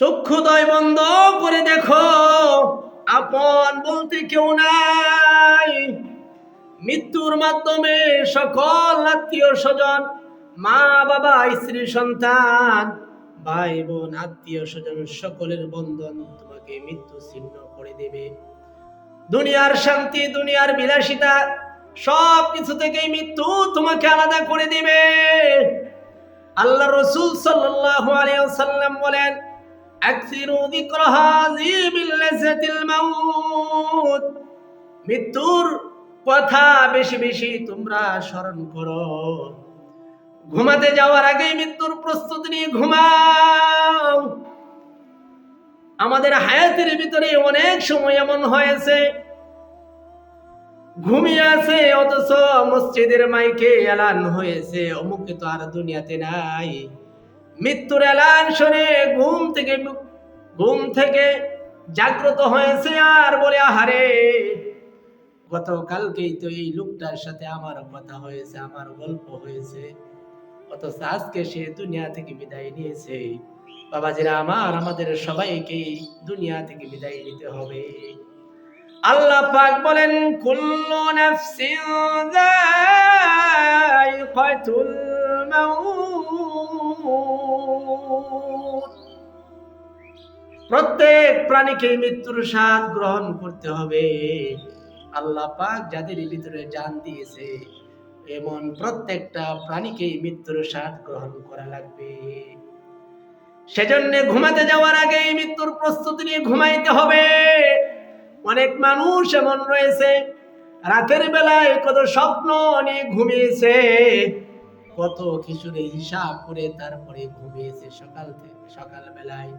চক্ষুদয় বন্ধ করে দেখো। আপন বলতে কেউ নাই। মৃত্যুর মাধ্যমে সকল আত্মীয় স্বজন মা বাবা স্ত্রী, সন্তান ভাই বোন আত্মীয় স্বজন সকলের বন্ধন তোমাকে মৃত্যু ছিন্ন করে দেবে। দুনিয়ার শান্তি, দুনিয়ার বিলাসিতা, সব কিছু থেকেই মৃত্যু তোমাকে আলাদা করে দিবে। আল্লাহ রসুল সাল্লাল্লাহু আলাইহি ওয়াসাল্লাম বলেন আকসিরু যিকরা হাযিবিল লাযাতিল মাউত মৃত্যুর কথা বেশি বেশি তোমরা স্মরণ করো। ঘুমাতে যাওয়ার আগে মৃত্যুর প্রস্তুতি নিয়ে ঘুমাও। আমাদের হায়াতের ভিতরে অনেক সময় এমন হয়েছে। ঘুমিয়ে আছে অথচ মসজিদের মাইকে এলান হয়েছে, অমুকে তো আর দুনিয়াতে নাই। মৃত্যুর এলান শুনে ঘুম থেকে ঘুম থেকে জাগ্রত হয়েছে আর বলে, আহারে, গতকালকেই তো এই লোকটার সাথে আমার কথা হয়েছে, আমার গল্প হয়েছে। অথচ আজকে সে দুনিয়া থেকে বিদায় নিয়েছে। বাবাজিরা আমার, আমাদের সবাইকে দুনিয়া থেকে বিদায় নিতে হবে। আল্লাহ পাক বলেন, কুল্লু নাফসিন যায়িকাতুল মাউত। প্রত্যেক প্রাণীকে মৃত্যুর স্বাদ গ্রহণ করতে হবে। আল্লাহ পাক যাদের ভিতরে জান দিয়েছে, এমন প্রত্যেকটা প্রাণীকে মৃত্যুর স্বাদ গ্রহণ করা লাগবে। সেজন্য ঘুমাতে যাওয়ার আগে মৃত্যুর প্রস্তুতি নিয়ে ঘুমাইতে হবে। অনেক মানুষ এমন রয়েছে, রাতের বেলায় কত স্বপ্ন নিয়ে ঘুমিয়েছে। কত কিছুর হিসাব করে তারপরে ঘুমিয়েছে সকাল থেকে সকাল বেলায়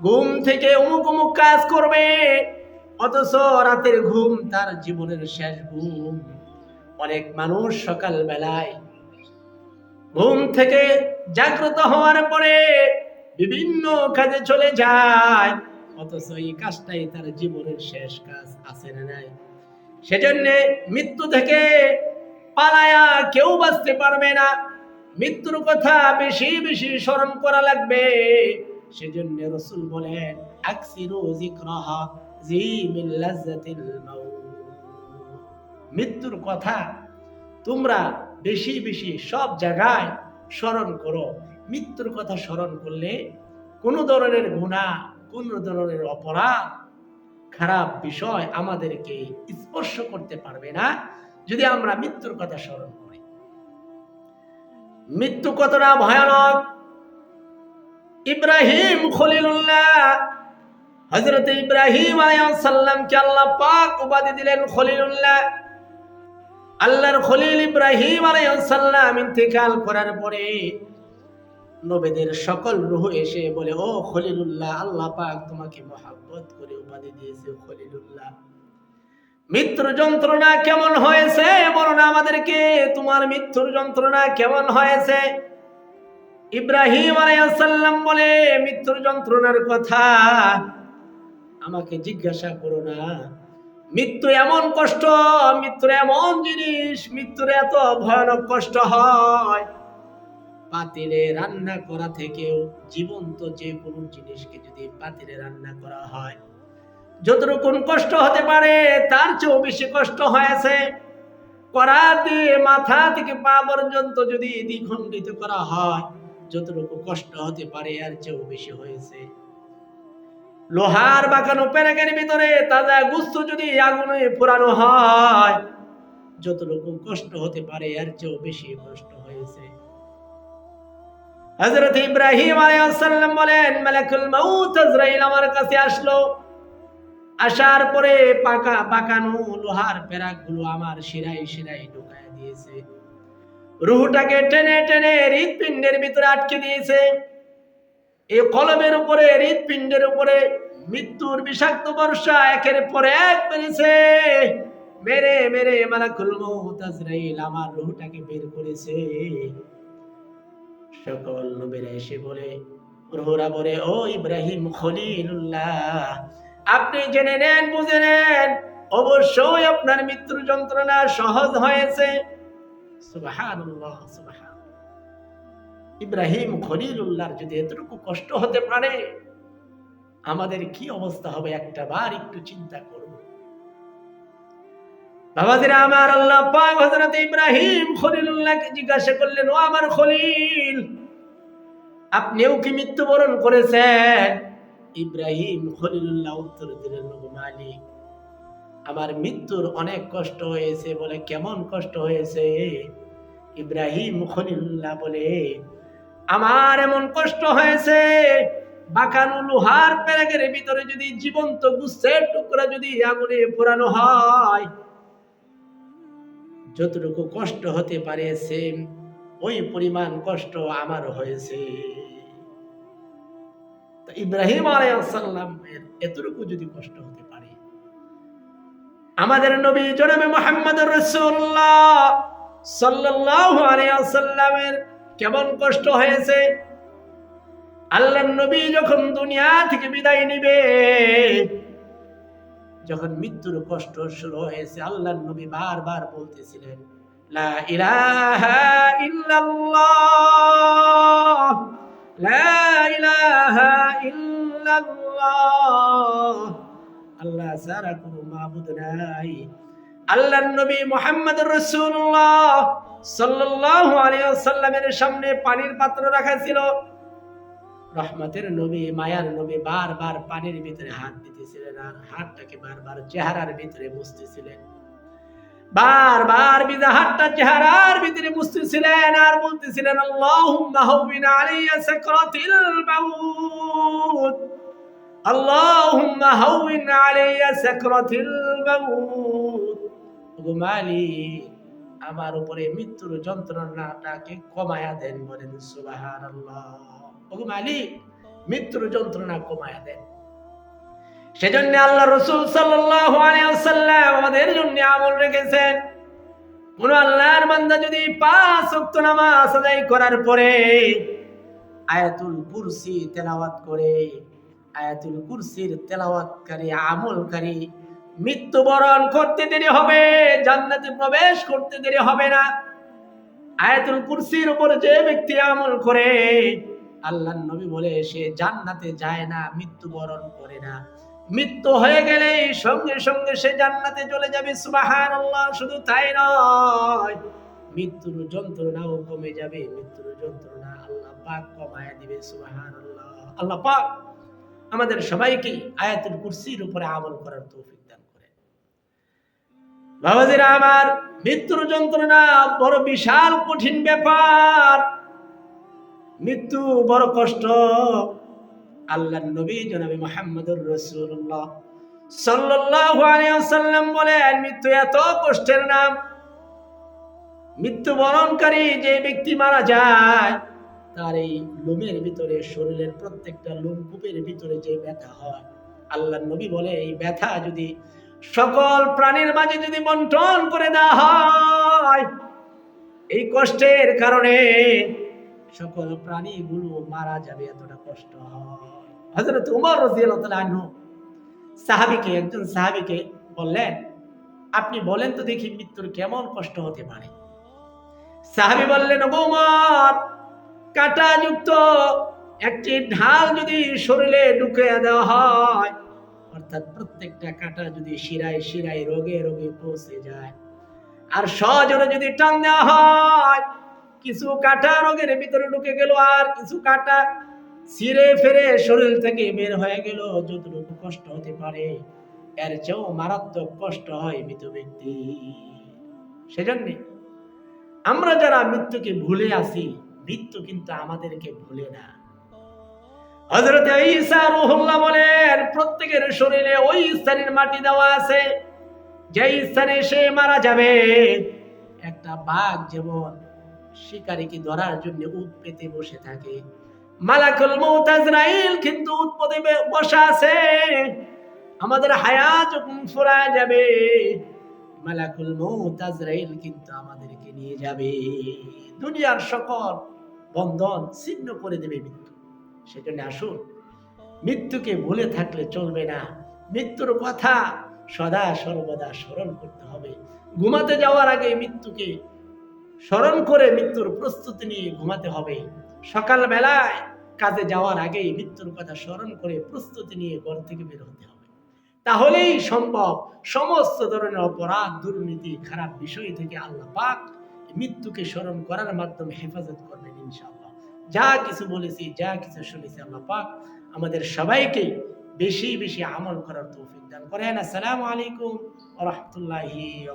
ঘুম থেকে অমুক অমুক কাজ করবে, অথচ রাতের ঘুম তার জীবনের শেষ ঘুম। অনেক মানুষ সকাল বেলায় ঘুম থেকে জাগ্রত হওয়ার পরে বিভিন্ন কাজে চলে যায়, অথচ এই কাজটাই তার জীবনের শেষ কাজ, আছে না নাই। সেজন্য মৃত্যু থেকে পালায়া কেউ বাঁচতে পারবে না। মৃত্যুর কথা বেশি বেশি স্মরণ করা লাগবে। সেজন্য রসুল বলেন মৃত্যুর কথা তোমরা বেশি বেশি সব জায়গায় স্মরণ করো। মৃত্যুর কথা স্মরণ করলে কোনো ধরনের গুণা কোন ধরনের অপরাধ, খারাপ বিষয় আমাদেরকে স্পর্শ করতে পারবে না। যদি আমরা মৃত্যুর কথা স্মরণ করি। মৃত্যু কতটা ভয়ানক? ইব্রাহিম খলিলুল্লাহ হজরত ইব্রাহিম আলাইসাল্লামকে আল্লাহ পাক উপাধি দিলেন খলিলুল্লাহ। আল্লাহর খলিল ইব্রাহিম আলাইসাল্লাম ইন্তেকাল করার পরে নবেদের সকল রুহ এসে বলে, ও খলিলুল্লাহ, আল্লাহ পাক তোমাকে মহাব্বত করে উপাধি দিয়েছে খলিলুল্লাহ। মৃত্যুর যন্ত্রণা কেমন হয়েছে? বলো না আমাদেরকে, তোমার মৃত্যুর যন্ত্রণা কেমন হয়েছে? ইব্রাহিম আলাইসাল্লাম বলে মৃত্যুর যন্ত্রণার কথা আমাকে জিজ্ঞাসা করো না। মৃত্যু এমন কষ্ট মৃত্যুর এমন জিনিস, মৃত্যুর এত ভয়ানক কষ্ট হয়। পাতিলে রান্না করা থেকেও জীবন্ত যে কোনো জিনিসকে যদি পাতিলে রান্না করা হয় যতটুকুন কষ্ট হতে পারে, তার চেয়েও বেশি কষ্ট হয়েছে। করা দিয়ে মাথা থেকে পা পর্যন্ত যদি দ্বিখণ্ডিত করা হয়, যতটুকু কষ্ট হতে পারে আর চেয়েও বেশি হয়েছে। লোহার বাঁকানো প্যারাকের ভিতরে তাজা গুস্ত যদি আগুনে পোড়ানো হয়, যতটুকু কষ্ট হতে পারে, এর চেয়েও বেশি কষ্ট হয়েছে। হযরত ইব্রাহিম আলাইহিস সালাম বলেন, মালাকুল মাউত আজরাইল আমার কাছে আসলো। আসার পরে পাকা, পাকানো লোহার প্যারাকগুলো আমার শিরায় শিরায় ঢুকায় দিয়েছে। রুহটাকে টেনে টেনে হৃদপিণ্ডের ভিতরে আটকে দিয়েছে। এই কলমের উপরে হৃদপিণ্ডের উপরে মৃত্যুর বিষাক্ত বর্ষা একের পর এক মেরেছে মেরে মেরে মালাকুল মউত আজরাইল আমার রুহটাকে বের করেছে। সকল নবীরা এসে বলে, রুহরা বলে, ও ইব্রাহিম খলিলুল্লাহ আপনি জেনে নেন, বুঝে নেন। অবশ্যই আপনার মৃত্যুর যন্ত্রণা সহজ হয়েছে। ইব্রাহিম খলিলুল্লাহর যদি এতটুকু কষ্ট হতে পারে, আমাদের কি অবস্থা হবে একটা বার একটু চিন্তা করুন। বাবাজিরা আমার আল্লাহ পাক হযরত ইব্রাহিম খলিলুল্লাহকে জিজ্ঞাসা করলেন, ও আমার খলিল, আপনিও কি মৃত্যুবরণ করেছেন? ইব্রাহিম খলিলুল্লাহ উত্তর দিলেন "ও মালিক, আমার মৃত্যুর অনেক কষ্ট হয়েছে বলে কেমন কষ্ট হয়েছে? ইব্রাহিম খলিলুল্লাহ বলে, আমার এমন কষ্ট হয়েছে, বাঁকানো লোহার প্যারাগের ভিতরে যদি জীবন্ত গুচ্ছের টুকরা যদি আগুনে পোড়ানো হয়, যতটুকু কষ্ট হতে পারে সেম ওই পরিমাণ কষ্ট আমার হয়েছে। তো ইব্রাহিম আলাইসাল্লাম এতটুকু যদি কষ্ট হতে পারে। আমাদের নবী জনাবে মোহাম্মদ রসুল্লাহ সাল্লাল্লাহু আলাইহি ওয়াসাল্লামের কেমন কষ্ট হয়েছে? আল্লাহ নবী যখন দুনিয়া থেকে বিদায় নিবে, যখন মৃত্যুর কষ্ট শুরু হয়েছে আল্লাহ নবী বারবার বলতেছিলেন, লা ইলাহা ইল্লাল্লাহ, লা সামনে পানির পাত্র রাখা ছিল রহমতের নবী, মায়ার নবী বারবার পানির ভিতরে হাত দিতেছিলেন আর হাতটাকে বারবার চেহারার ভিতরে মুছতেছিলেন। বারবার বিদা হাতটা চেহারার ভিতরে মুছতেছিলেন আর বলতেছিলেন, আল্লাহুম্মা হাওবিন আলাইয়া সাকরাতিল মাউত। হাওবিন আলাইয়া সাকরাতিল মাউত। ওগো মালিক, আমার উপরে মৃত্যুর যন্ত্রণাটাকে কমায়া দেন বলেন ওগো মালিক, মৃত্যুর যন্ত্রণা কমায়া দেন। সেজন্য আল্লাহ রসুল ওয়াসাল্লাম আমাদের জন্য আমল রেখেছেন। কোন আল্লাহর বান্দা যদি পাঁচ ওয়াক্ত নামাজ আদায় করার পরে আয়াতুল কুরসি তেলাওয়াত করে আয়াতুল কুরসির তেলাওয়াতকারী আমলকারী মৃত্যুবরণ করতে দেরি হবে, জান্নাতে প্রবেশ করতে দেরি হবে না। আয়াতুল কুরসির উপর যে ব্যক্তি আমল করে, আল্লাহ নবী বলে, সে জান্নাতে যায় না, মৃত্যুবরণ করে না। মৃত্যু হয়ে গেলে সঙ্গে সঙ্গে সে জান্নাতে চলে যাবে সুবাহান শুধু তাই নয়। মৃত্যুর যন্ত্রণাও কমে যাবে, মৃত্যুর যন্ত্রণা আল্লাহ পাক কমায় দিবে সুবাহান আল্লাহ পাক আমাদের সবাইকে আয়াতুল কুরসির উপরে আমল করার তৌফিক দান করে। বাবাজিরা, আমার মৃত্যুর যন্ত্রণা বড় বিশাল কঠিন ব্যাপার। মৃত্যু বড় কষ্ট। আল্লাহ নবী জনাবি মোহাম্মদুর রসুল্লাহ সাল্লাল্লাহু আলাইহি ওয়াসাল্লাম বলেন, মৃত্যু এত কষ্টের নাম। মৃত্যু বরণকারী যে ব্যক্তি মারা যায় তার এই লোমের ভিতরে শরীরের প্রত্যেকটা লোম লোমকূপের ভিতরে যে ব্যথা হয়। আল্লাহ নবী বলে, এই ব্যথা যদি সকল প্রাণীর মাঝে যদি বন্টন করে দেওয়া হয়, এই কষ্টের কারণে সকল প্রাণীগুলো মারা যাবে, এতটা কষ্ট হয়। হযরত উমর রাদিয়াল্লাহু তাআলা একজন সাহাবীকে বললেন, আপনি বলেন তো দেখি মৃত্যুর কেমন কষ্ট হতে পারে? সাহাবী বললেন, "ওগো উমর কাঁটাযুক্ত, একটি ঢাল যদি শরীরে ঢুকে দেওয়া হয়, অর্থাৎ প্রত্যেকটা কাঁটা যদি শিরায় শিরায় রোগে রোগে পৌঁছে যায়। আর সজোরে যদি টান দেওয়া হয়, কিছু কাটা রোগের ভিতরে ঢুকে গেল, আর কিছু কাটা ছিঁড়ে ফেরে শরীর থেকে বের হয়ে গেল, যতটুকু কষ্ট হতে পারে, এর চেয়েও মারাত্মক কষ্ট হয় মৃত ব্যক্তি। সেজন্য আমরা যারা মৃত্যুকে ভুলে আসি মৃত্যু কিন্তু আমাদেরকে ভুলে না। ঈসা রুহুল্লাহ বলেন, প্রত্যেকের শরীরে ওই স্থানের মাটি দেওয়া আছে যে স্থানে সে মারা যাবে। একটা বাঘ যেমন ধরার জন্য উট পেতে বসে থাকে, মালাকুল মউত আজরাইল কিন্তু বে- বসা আছে, আমাদের হায়াত ফুরায় যাবে, মালাকুল মউত আজরাইল কিন্তু আমাদেরকে নিয়ে যাবে। দুনিয়ার সকল বন্ধন ছিন্ন করে দেবে মৃত্যু। সেজন্য আসুন, মৃত্যুকে ভুলে থাকলে চলবে না। মৃত্যুর কথা সদা সর্বদা স্মরণ করতে হবে। ঘুমাতে যাওয়ার আগে মৃত্যুকে স্মরণ করে মৃত্যুর প্রস্তুতি নিয়ে ঘুমাতে হবে। সকাল বেলায় কাজে যাওয়ার আগেই মৃত্যুর কথা স্মরণ করে প্রস্তুতি নিয়ে ঘর থেকে বের হতে হবে। তাহলেই সম্ভব। সমস্ত ধরনের অপরাধ, দুর্নীতি, খারাপ বিষয় থেকে আল্লাহ পাক মৃত্যুকে স্মরণ করার মাধ্যমে হেফাজত করবেন ইনশাআল্লাহ। যা কিছু বলেছি, যা কিছু শুনেছি আল্লাহ পাক আমাদের সবাইকে বেশি বেশি আমল করার তৌফিক দান করেন। আসসালামু আলাইকুম রাহমাতুল্লাহি